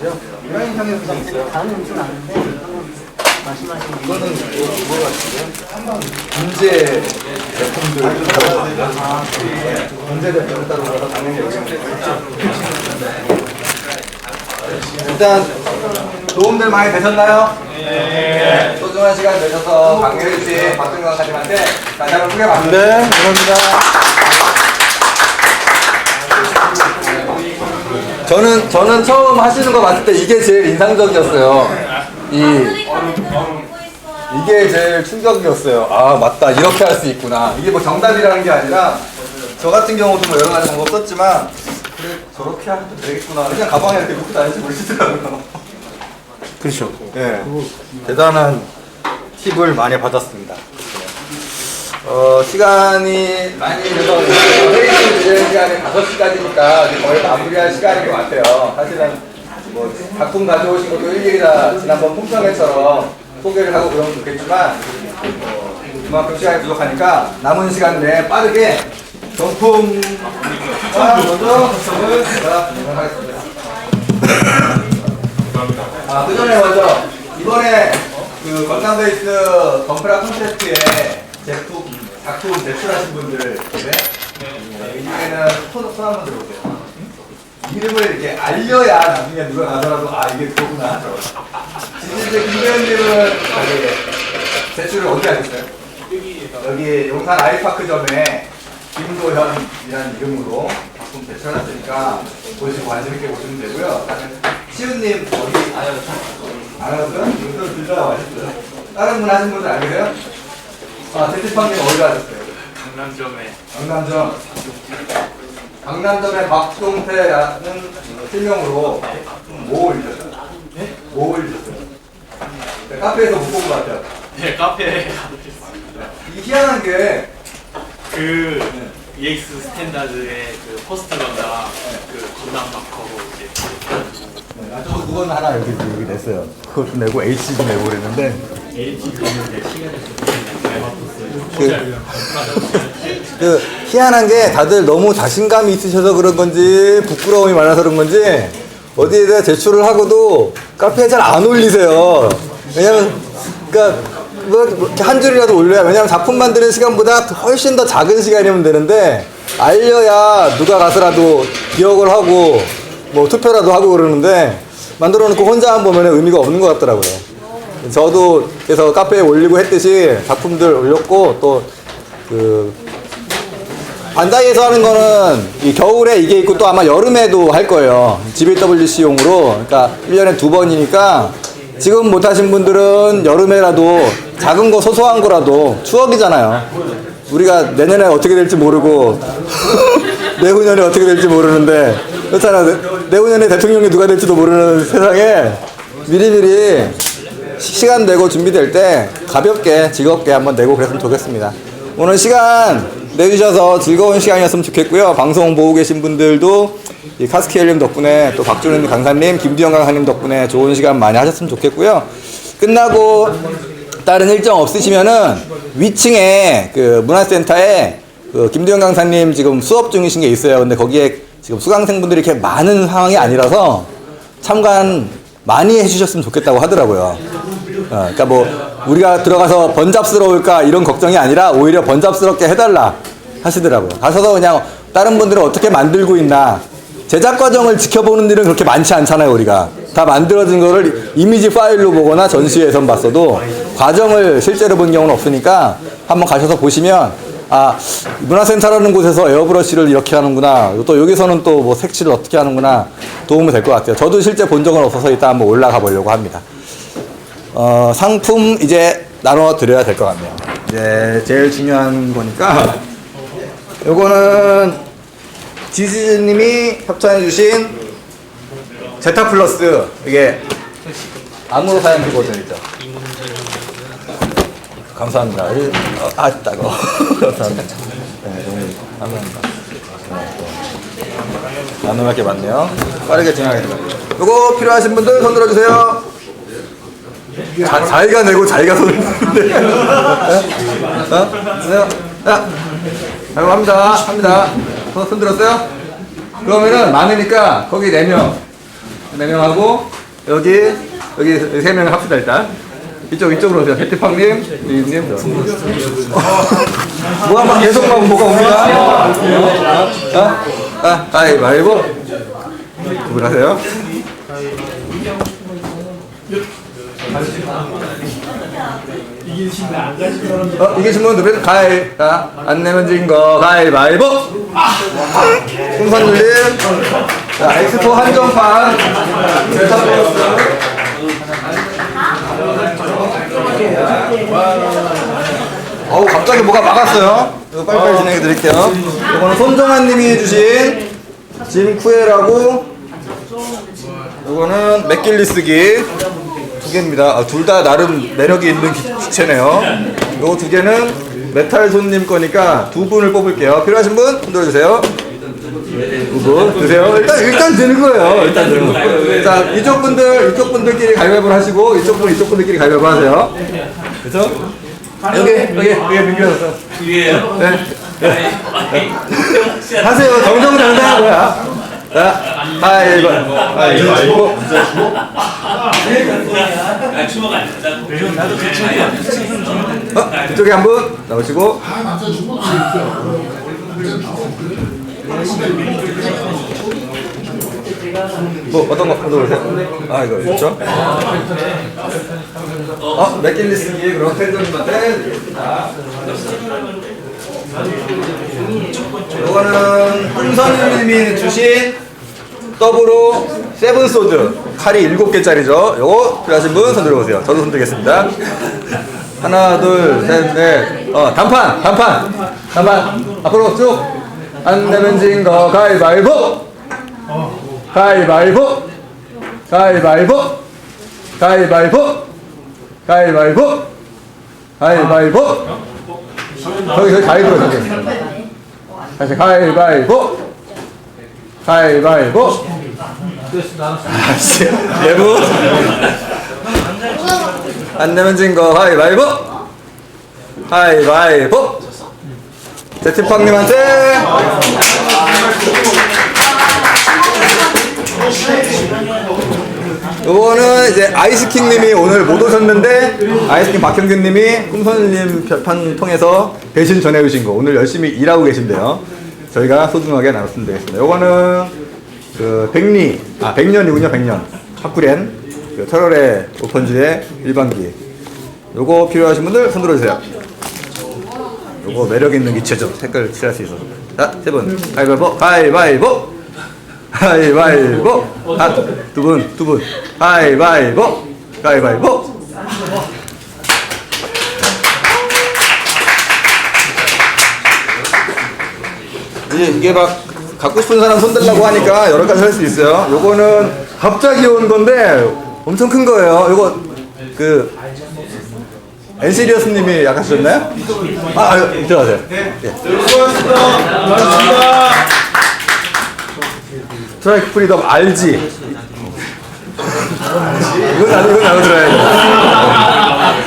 향이 그냥 있어요. 다른 음식은 아는데 말씀하신 게 이거는 뭐, 뭐 같은데요? 문제 제품들 아, 문제 제품을 따로 몰라서 당연히 여기 일단 도움들 많이 되셨나요? 네. 소중한 시간 내셔서 강혜리 씨, 박준경 사님한테 다시 한번 크게 박수. 네, 감사합니다. 저는 저는 처음 하시는 거 봤을 때 이게 제일 인상적이었어요. 이 이게 제일 충격이었어요. 아 맞다 이렇게 할 수 있구나. 이게 뭐 정답이라는 게 아니라 저 같은 경우도 뭐 여러 가지 방법 썼지만 그래 저렇게 하면 되겠구나. 그냥 가방에 이렇게 놓고 다니지 모르시더라고요. 그렇죠. 네, 대단한 팁을 많이 받았습니다. 어, 시간이 많이 돼서 회의 진행 시간이 5시까지니까 거의 마무리할 시간인 것 같아요. 사실은 뭐 작품 가져오신 것도 일일이 지난번 풍성회처럼 소개를 하고 그러면 좋겠지만 어, 그만큼 시간이 부족하니까 남은 시간 내에 빠르게 정품 먼저 작성을 제가 진행하겠습니다. 아, 그 전에 먼저 이번에 그 건강 베이스 덤프라 콘테스트에 제품 작품 제출하신 분들 네? 이 중에는 손, 손 한번 들어보세요. 이름을 이렇게 알려야 나중에 누가 가더라도 아 이게 그거구나. 진짜 김배현님은 저기 제출을 어디 하셨어요? 여기 용산 아이파크점에 김도현이라는 이름으로 작품 제출하셨으니까 보시고 관심 있게 보시면 되고요. 시우님 어디 안 하셨어요? 이거 둘다 하셨어요? 다른 분 하신 분들 안 계세요? 아, 제티팡님 어디로 하셨어요? 강남점에 강남점. 강남점의 박종태라는 실명으로 뭐 올리셨어요? 뭐 올리셨어요? 네, 카페에서 못 본 것 같아요. 네 카페에 이 희한한 게그 EX 스탠다드의 그 포스터가 그 건담 마커로 이제 네, 아, 저도 그건 하나 여기 여기 냈어요. 그것도 내고 HG도 내고 그랬는데 LG 그룹의 시간을 그 희한한 게 다들 너무 자신감이 있으셔서 그런 건지 부끄러움이 많아서 그런 건지 어디에다 제출을 하고도 카페에 잘 안 올리세요. 왜냐면 그러니까 뭐 이렇게 한 줄이라도 올려야 왜냐면 작품 만드는 시간보다 훨씬 더 작은 시간이면 되는데 알려야 누가 가서라도 기억을 하고 뭐 투표라도 하고 그러는데 만들어 놓고 혼자 한 보면 의미가 없는 것 같더라고요. 저도 그래서 카페에 올리고 했듯이 작품들 올렸고 또그 반다이에서 하는 거는 이 겨울에 이게 있고 또 아마 여름에도 할 거예요. GBWC용으로. 그러니까 1년에 두 번이니까 지금 못 하신 분들은 여름에라도 작은 거 소소한 거라도 추억이잖아요. 우리가 내년에 어떻게 될지 모르고 내후년에 어떻게 될지 모르는데 그렇잖아. 내- 내후년에 대통령이 누가 될지도 모르는 세상에 미리미리 시- 시간 내고 준비될 때 가볍게 즐겁게 한번 내고 그랬으면 좋겠습니다. 오늘 시간 내주셔서 즐거운 시간이었으면 좋겠고요. 방송 보고 계신 분들도 이 카스키엘님 덕분에 또 박준현 강사님, 김두영 강사님 덕분에 좋은 시간 많이 하셨으면 좋겠고요. 끝나고 다른 일정 없으시면은 위층에 그 문화센터에 그 김두영 강사님 지금 수업 중이신 게 있어요. 근데 거기에 지금 수강생분들이 이렇게 많은 상황이 아니라서 참관 많이 해주셨으면 좋겠다고 하더라고요. 어, 그러니까 뭐 우리가 들어가서 번잡스러울까 이런 걱정이 아니라 오히려 번잡스럽게 해달라 하시더라고요. 가셔서 그냥 다른 분들은 어떻게 만들고 있나. 제작 과정을 지켜보는 일은 그렇게 많지 않잖아요 우리가. 다 만들어진 거를 이미지 파일로 보거나 전시회에서 봤어도 과정을 실제로 본 경우는 없으니까 한번 가셔서 보시면 아 문화센터라는 곳에서 에어브러쉬를 이렇게 하는구나. 또 여기서는 또 뭐 색칠을 어떻게 하는구나. 도움이 될 것 같아요. 저도 실제 본 적은 없어서 이따 한번 올라가 보려고 합니다 어, 상품 이제 나눠 드려야 될 것 같네요. 이제 제일 중요한 거니까 요거는 지지님이 협찬해 주신 제타 플러스 이게 암으로 사용 키보드 있죠. 감사합니다. 일- 어, 아, 따고. 감사합니다. 네, 너무 감사합니다. 나눔할 게 많네요. 빠르게 진행하겠습니다. 요거 필요하신 분들 손 들어주세요. 자, 자기가 내고 자기가 손을 드는데. 어? 네. 자, 자, 합니다. 합니다. 손, 손 들었어요? 그러면은 많으니까 거기 4명. 네명 하고 여기 여기 세명 합시다 일단. 이쪽 이쪽으로 오세요. 배트팡님, 유님. 뭐가 막 계속 막 뭐가 옵니다. 아, 아, 가위바위보. 두분 하세요. 어, 이기신 분 누구? 가위. 자, 안 내면 진 거. 가위바위보. 풍선님. 자, 엑스포 한정판. 어우, 갑자기 뭐가 막았어요. 이거 빨리빨리 진행해 드릴게요. 이거는 손정환 님이 해주신 짐 쿠에라고. 이거는 맥길리스기. 두 개입니다. 아, 둘 다 나름 매력이 있는 기- 기체네요. 요거 두 개는 메탈 손님 거니까 두 분을 뽑을게요. 필요하신 분? 손 들어 주세요. 두 분, 드세요. 일단, 일단 드는 거예요. 일단 드는 거. 자, 이쪽 분들, 이쪽 분들끼리 가위바위보 하시고, 이쪽 분, 이쪽 분들끼리 가위바위보 하세요. 그래서, 여기, 여기, 여기 민규였어. 위에요? 네. 하세요. 정정당당한 거야. 자, 가위바위보. 가위바위보. 아, 주먹 안 된다고. 어, 이쪽에 한 분 나오시고 뭐 어떤 거 어떤 거 보세요? 아 이거 있죠? 어 맥길리스 기 그럼 팬정님한테 드리겠습니다. 이거는 홍선님이 주신 더블로 세븐 소드 칼이 일곱 개짜리죠. 요거 필요하신 분 손 들어보세요. 저도 손 들겠습니다. 하나, 둘, 셋, 넷. 어, 단판, 단판, 단판. 앞으로 쭉. 안 내면 진 거 가위바위보. 가위바위보. 가위바위보. 가위바위보. 가위바위보. 가위바위보. 저기 저기 가위 들어 저기. 다시 가위바위보. 가위바위보. 아씨, 예부. 안 내면 진거 가위바위보. 가위바위보. 제티팡님한테. 요거는 이제 아이스킹님이 오늘 못 오셨는데 아이스킹 박형균님이 꿈선님 편 통해서 대신 전해주신 거 오늘 열심히 일하고 계신데요. 저희가 소중하게 나눴으면 되겠습니다. 요거는 그 백리 아 백년이군요 백년 팝구렌 그 철월의 오펀즈의 일반기 요거 필요하신 분들 손 들어주세요. 요거 매력 있는 기체죠. 색깔 칠할 수 있어서. 자, 세 분. 가위바위보, 가위바위보, 가위바위보. 아, 두 분, 두 분. 가위바위보, 가위바위보. 이게, 이게 막 갖고 싶은 사람 손 들라고 하니까 여러 가지 할 수 있어요. 요거는 갑자기 온 건데 엄청 큰 거예요. 요거 그 엔시리어스 님이 약간 주셨나요? 아, 아 들어가세요. 예. 스트라이크 프리덤 RG. 이건 나도 이건 나도 들어야 돼.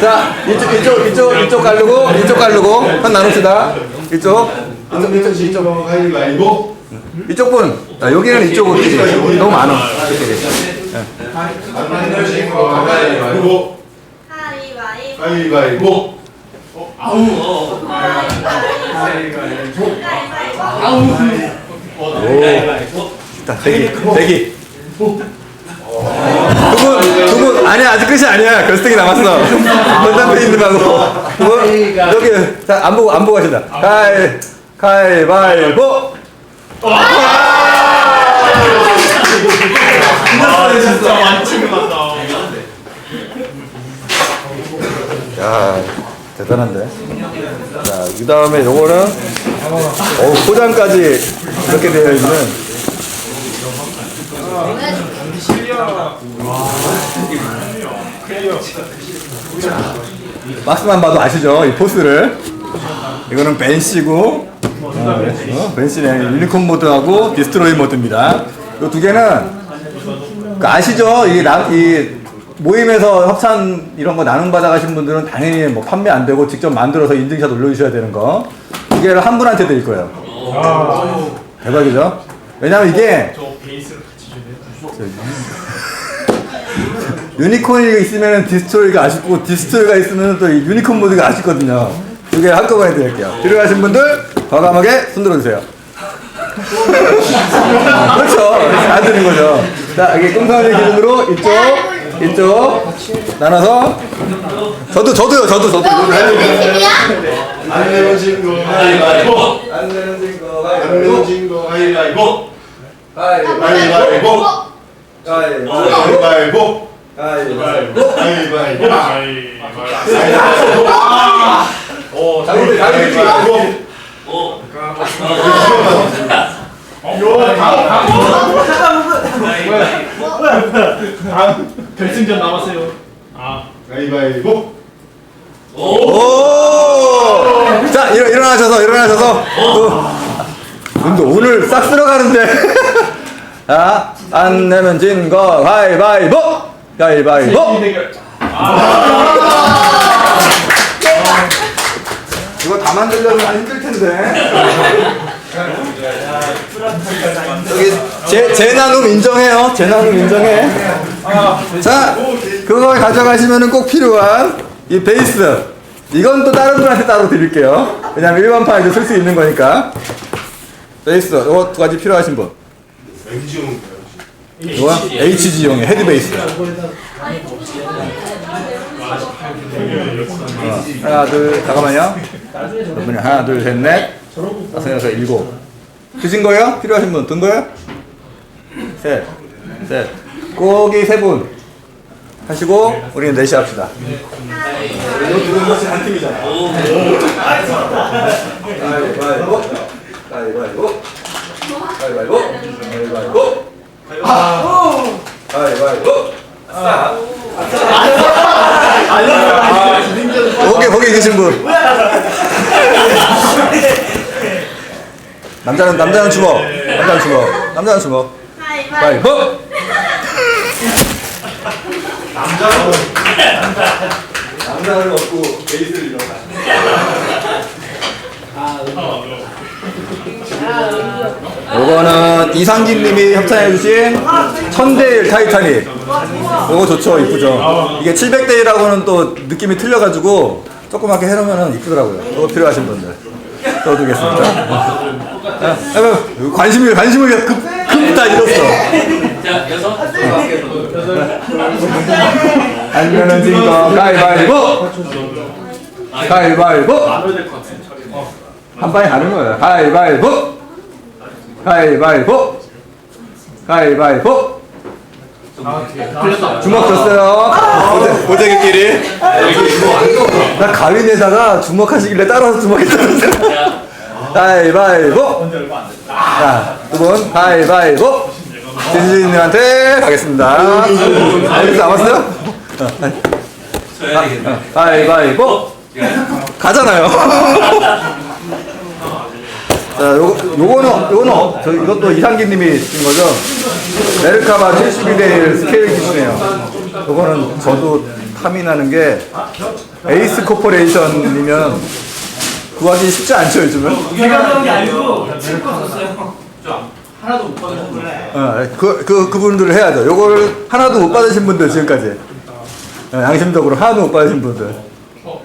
자 이쪽 이쪽 이쪽 이쪽 가르고 이쪽 가르고 한 나눕시다. 이쪽 이쪽 이쪽 이쪽 가위바위보 이쪽 분. 자, 여기는 이쪽으로 너무 많아. 가위바위보 가위바위보 가위바위보 자, 대기, 대기. 두 분, 두 분, 아니야, 아직 끝이 아니야. 결승이 남았어. 건담대 있는 하고. 두 분, 여기, 자, 안 보고, 안 보고 하신다. 가위, 가위바위보. 진짜 완충 같다. 야, 대단한데. 자, 그 다음에 요거는, 어 포장까지 이렇게 되어 있는. 박스만 봐도 아시죠? 이 포스를. 이거는 벤시고, 어, 벤시네. 유니콘 모드하고 디스트로이 모드입니다. 이 두 개는, 그 아시죠? 이, 나, 이 모임에서 협찬 이런 거 나눔 받아 가신 분들은 당연히 뭐 판매 안 되고 직접 만들어서 인증샷 올려주셔야 되는 거. 두 개를 한 분한테 드릴 거예요. 대박이죠? 왜냐면 이게. 유니콘이 있으면 디스토리가 아쉽고 디스토리가 있으면 또이 유니콘 모드가 아쉽거든요. 두개 한꺼번에 드릴게요. 필요하신 분들 과감하게 손 들어주세요. 그렇죠. 다 드는 거죠. 자, 이게 꽁사님 기준으로 이쪽, 이쪽 나눠서 저도 저도요, 저도 저도. 너 우리 팀이야? 안 내면 진거 가위바위보. 안 되는 거안 내면 진거 가위바위보. 가위바위보. 가위바위보. 가위바위보. 가위바위보. 가위바위보. 가위바위보. 오, 자기들 자기들 가위바위보. 오. 결승전 남았어요. 아, 가위바위보. 오! 자, 일어, 일어나셔서, 일어나셔서. 또, 근데 오늘 싹 쓸어가는데. 자, 안 내면 진 거, 가위바위보! 가위바위보! 이거 다 만들려면 힘들 텐데. 여기, 제, 제 나눔 인정해요. 제 나눔 인정해. 자, 그거 가져가시면 꼭 필요한 이 베이스. 이건 또 다른 분한테 따로 드릴게요. 왜냐면 일반판에도 쓸 수 있는 거니까. 베이스, 이거 두 가지 필요하신 분. HG용의 헤드 베이스. 어, 하나, 둘, 잠깐만요. 여러분이 하나, 둘, 셋, 넷, 다섯, 여섯, 일곱. 드신 거예요? 필요하신 분? 든 거예요? 셋, 셋. 꼭이 세 분. 하시고, 우리는 넷이 합시다. 이거 들은 것이 한 팀이잖아. 가위바위보. 가위바위보. 가위바위보. 가위바위보. 가위바위보. 거기 거기 계신 분. 남자는 남자는 주먹. 남자는 주먹. 남자는 주먹. 가위바위보. 가위바위보. 남자는 없고 베이스를 잃었다. 요거는 이상진 님이 협찬해 주신 천대일 타이타닉. 요거 좋죠, 이쁘죠. 이게 700대일하고는 또 느낌이 틀려 가지고 조그맣게 해 놓으면 이쁘더라고요. 요거 필요하신 분들 써두겠습니다. 아, 아, 관심을 관심을 급 급다 잃었어. 자, 여섯. 안면은 진거 가위바위보. 가위바위보. 한 방에 가는 거예요. 가위바위보. 가위바위보. 가위바위보. 주먹 줬어요. 고재기끼리. 나 가위 내다가 주먹하시길래 따라서 주먹했다는데. 자, 가위바위보. 자, 두 분, 가위바위보. 진진님한테 가겠습니다. 어디서 남았어요? 되겠네. 가위바위보. 가잖아요. 자, 요거, 요거는, 요거는, 어- 저, 이것도 이상기님이 준 거죠? 메르카바 72대 1 스케일 기준이에요. 요거는 저도 탐이 나는 게, 에이스 코퍼레이션이면 구하기 쉽지 않죠, 요즘은? 제가 그런 게 아니고 칠거 썼어요. 하나도 못 받으셨네. 어, 그, 그, 그분들을 해야죠. 요거를 하나도 못 받으신 분들, 지금까지. 어, 양심적으로 하나도 못 받으신 분들. 어?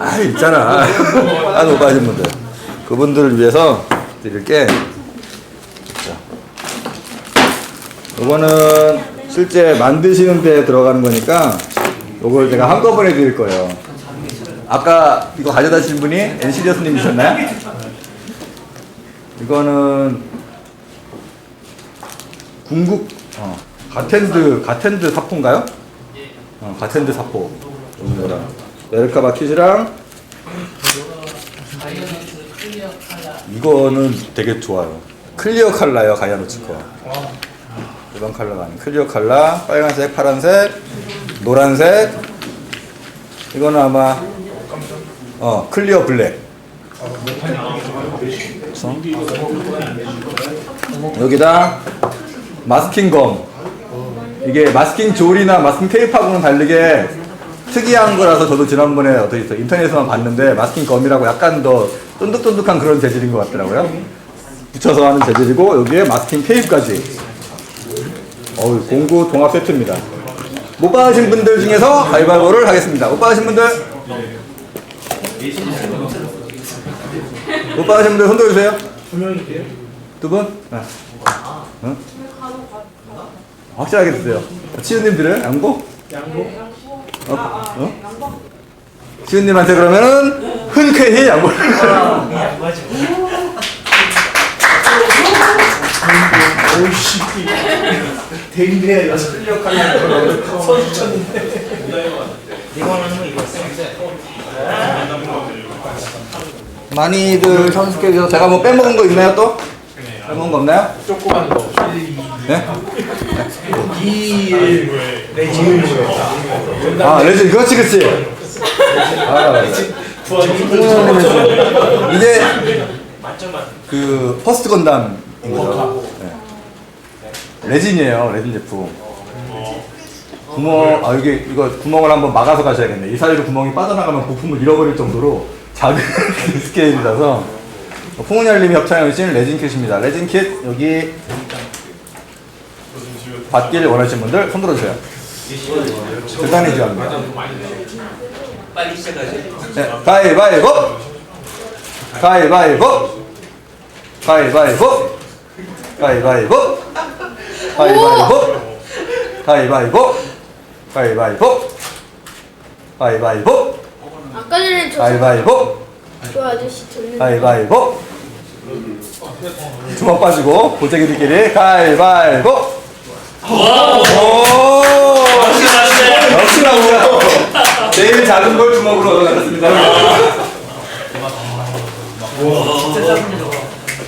아, 있잖아. 하나도 못 받으신 분들. 그분들을 위해서 드릴게. 자. 요거는 실제 만드시는 데 들어가는 거니까 요걸 제가 한꺼번에 드릴 거예요. 아까 이거 가져다 주신 분이 엔시리어스님이셨나요? 이거는 궁극 어, 가텐드 가텐드 사포인가요? 어, 가텐드 사포 메르카바 킷이랑 이거는 되게 좋아요. 클리어 칼라요 가야노치 거. 일반 칼라가 아닌. 클리어 칼라 빨간색 파란색 노란색. 이거는 아마 어 클리어 블랙. 그래서 여기다 마스킹 검. 이게 마스킹 졸이나 마스킹 테이프하고는 다르게 특이한 거라서 저도 지난번에 어떻게 있어 인터넷에서만 봤는데 마스킹 검이라고 약간 더 쫀득쫀득한 그런 재질인 것 같더라고요 붙여서 하는 재질이고 여기에 마스킹 테이프까지 어우, 공구 종합 세트입니다. 못 받으신 분들 중에서 가위바위보를 하겠습니다. 못 받으신 분들 못 받으신 분들 손 들어주세요. 두 분? 네. 응? 확실하게 드세요. 치우님들은 양보? 양보? 어? 어? 치우님한테 그러면은 흔쾌히 양보를. 오이씨. 대인배 여섯 선수 쳤는데. 이거는 이거 많이들 주셔서 제가 뭐 빼먹은 거 있나요 또? 빼먹은 거 없나요? 조그만 거. 네? 이 레지는 아 레진 그렇지 그렇지. 아, 이제 그 퍼스트 건담인 거죠. 네. 레진이에요 레진 제품. 구멍 아 이게 이거 구멍을 한번 막아서 가셔야겠네. 이 사이로 구멍이 빠져나가면 부품을 잃어버릴 정도로 작은 스케일이라서 풍은열림이 협찬해 주신 레진 킷입니다. 레진 킷 여기 받길 원하시는 분들 손 들어주세요. 대단히 좋아합니다. 빨리 시작하지. 네, 가위바위보! 가위바위보! 가위바위보! 가위바위보! 가위바위보! 가위바위보! 가위바위보! 가위바위보! 아까 전에 저, 가위바위보! 저 아저씨 들리는 가위바위보! 주먹 빠지고 보재기들끼리 가위바위보! 오! 역시 나오고요. 제일 작은 걸 주먹으로 얻어가셨습니다.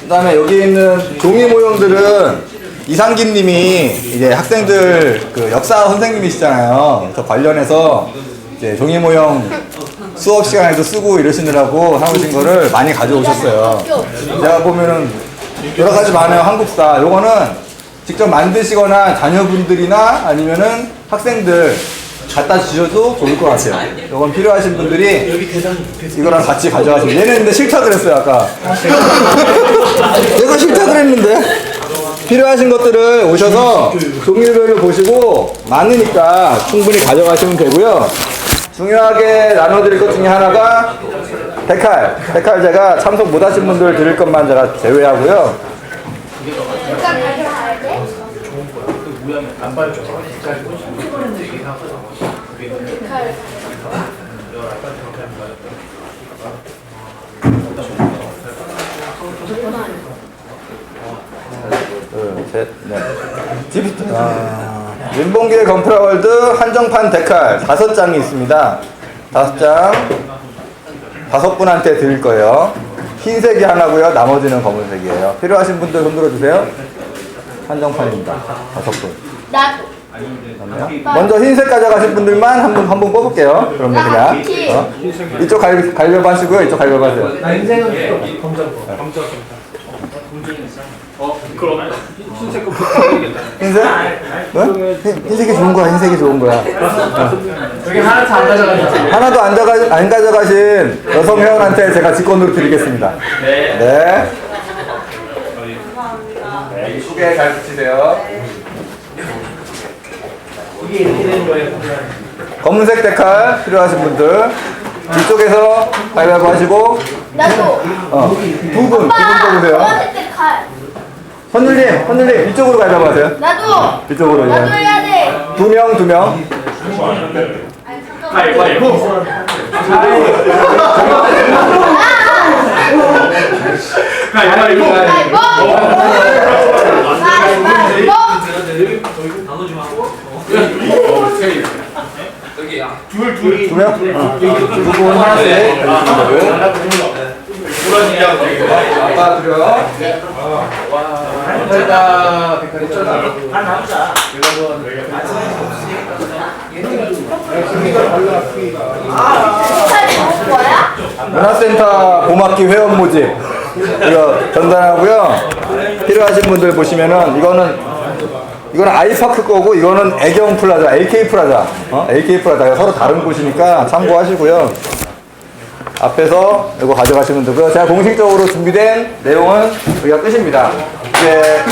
그다음에 여기 있는 종이 모형들은 이상기님이 이제 학생들 그 역사 선생님이시잖아요. 그래서 관련해서 이제 종이 모형 수업 시간에도 쓰고 이러시느라고 사오신 거를 많이 가져오셨어요. 제가 보면은 여러 가지 많아요. 한국사. 요거는 직접 만드시거나 자녀분들이나 아니면은 학생들 갖다 주셔도 좋을 것 같아요. 요건 필요하신 분들이 이거랑 같이 가져가시면 얘는 근데 싫다 그랬어요 아까. 얘가 싫다 그랬는데. 필요하신 것들을 오셔서 종류별로 보시고 많으니까 충분히 가져가시면 되고요. 중요하게 나눠드릴 것 중에 하나가 데칼 데칼 제가 참석 못하신 분들 드릴 것만 제가 제외하고요. 안 봐줘. 둘, 셋, 넷. 디프트. 아, 민봉기의 건프라월드 한정판 데칼 다섯 장이 있습니다. 다섯 장. 다섯 분한테 드릴 거예요. 흰색이 하나고요. 나머지는 검은색이에요. 필요하신 분들 손 들어주세요. 한정판입니다. 다섯 분. 나도 먼저 흰색 가져가신 분들만 한 분 한 분 뽑을게요. 그러면 그냥 어? 이쪽 갈 갈려고 하시고요. 이쪽 갈려고 하세요. 나 인생은 검정 거. 검정 흰색? 어? 흰- 흰색이 좋은 거야. 흰색이 좋은 거야. 여기 하나 다안 가져가지. 하나도 안, 가져, 안 가져가신 여성 회원한테 제가 직권으로 드리겠습니다. 네. 네. 네, 이쁘게 잘 붙이세요. 이게 이렇게 되는 거예요. 검은색 데칼 필요하신 분들 이쪽에서 가위바위보 하시고 나도 어, 두 분, 두분 뽑으세요. 검은색 때 칼. 선율님, 선율님 이쪽으로 가위바위보 하세요. 나도 이쪽으로 나도 해야 돼. 두 명, 두 명. 가위바위보. 가위바위보. 가위바위보. 가위바위보. 좀 하고. 여기야. 둘, 둘이. 둘이요? 누구 하나씩. 불안이야. 아빠 드려. 와. 됐다. 한 남자. 문화센터 고맙기 회원 모집 이거 전달하고요 필요하신 분들 보시면은 이거는 이거는 아이파크 거고 이거는 애경 플라자, AK 플라자, 어? AK 플라자 서로 다른 곳이니까 참고하시고요. 앞에서 이거 가져가시면 되고요. 제가 공식적으로 준비된 내용은 여기가 끝입니다. 이제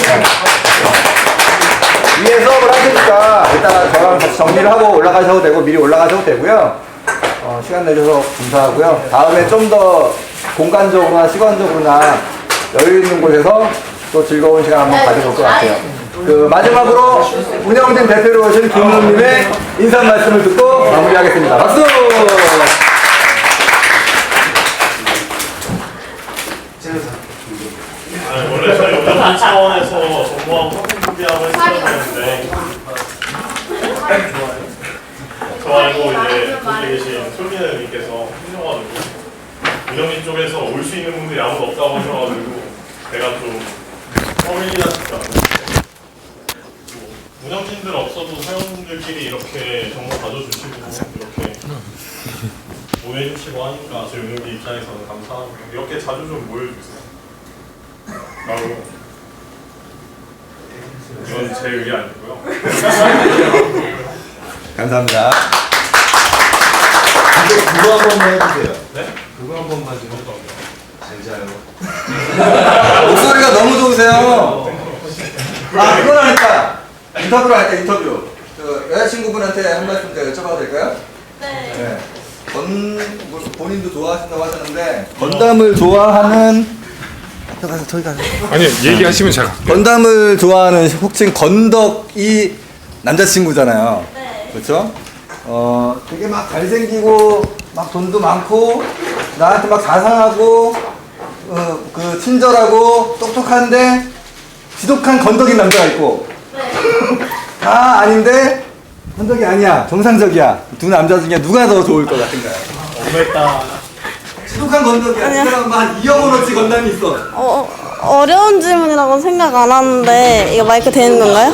위에 수업을 하시니까 일단 저랑 같이 정리를 하고 올라가셔도 되고 미리 올라가셔도 되고요. 어, 시간 내줘서 감사하고요. 다음에 좀 더 공간적으로나 시간적으로나 여유 있는 곳에서 또 즐거운 시간 한번 가져볼 것 같아요. 그 마지막으로 운영진 대표로 오신 김은님의 인사 말씀을 듣고 마무리하겠습니다. 박수! 아니, 원래 저희 운영진 차원에서 정보하고 컨텐츠 준비하고 했었는데 저 말고 이제 거기 계신 솔미네님께서 힘들어가지고 운영진 쪽에서 올 수 있는 분들이 아무도 없다고 하셔가지고 제가 좀 떠밀리다 싶지 않아요. 운영진들 없어도 사용자들끼리 이렇게 정보 가져주시고 이렇게 보내주시고 하니까 저희 운영진 입장에서는 감사하고 이렇게 자주 좀 모여주세요. 라고 이건 제 의견 아니고요. 감사합니다. 이제 그거 한 번만 해주세요. 네? 그거 한 번만 좀 해주세요. 잘 자요. 목소리가 너무 좋으세요. 아, 그걸 하니까. 인터뷰를 할 때 인터뷰. 그 여자친구분한테 한 말씀 제가 여쭤봐도 될까요? 네. 네. 건, 뭐, 본인도 좋아하신다고 하셨는데, 건담을 좋아하는, 저 가서, 저기 가서. 아니 얘기하시면 제가 건담을 좋아하는 혹칭 건덕이 남자친구잖아요. 네. 그렇죠? 어, 되게 막 잘생기고, 막 돈도 많고, 나한테 막 자상하고, 어, 그 친절하고, 똑똑한데, 지독한 건덕인 남자가 있고, 네. 다 아닌데, 건덕이 아니야. 정상적이야. 두 남자 중에 누가 더 좋을 것 같은가요? 너무했다. 지독한 건덕이야. 이 사람 한 2억 원어치 건담이 있어. 어, 어려운 질문이라고 생각 안 하는데 이거 마이크 되는 건가요?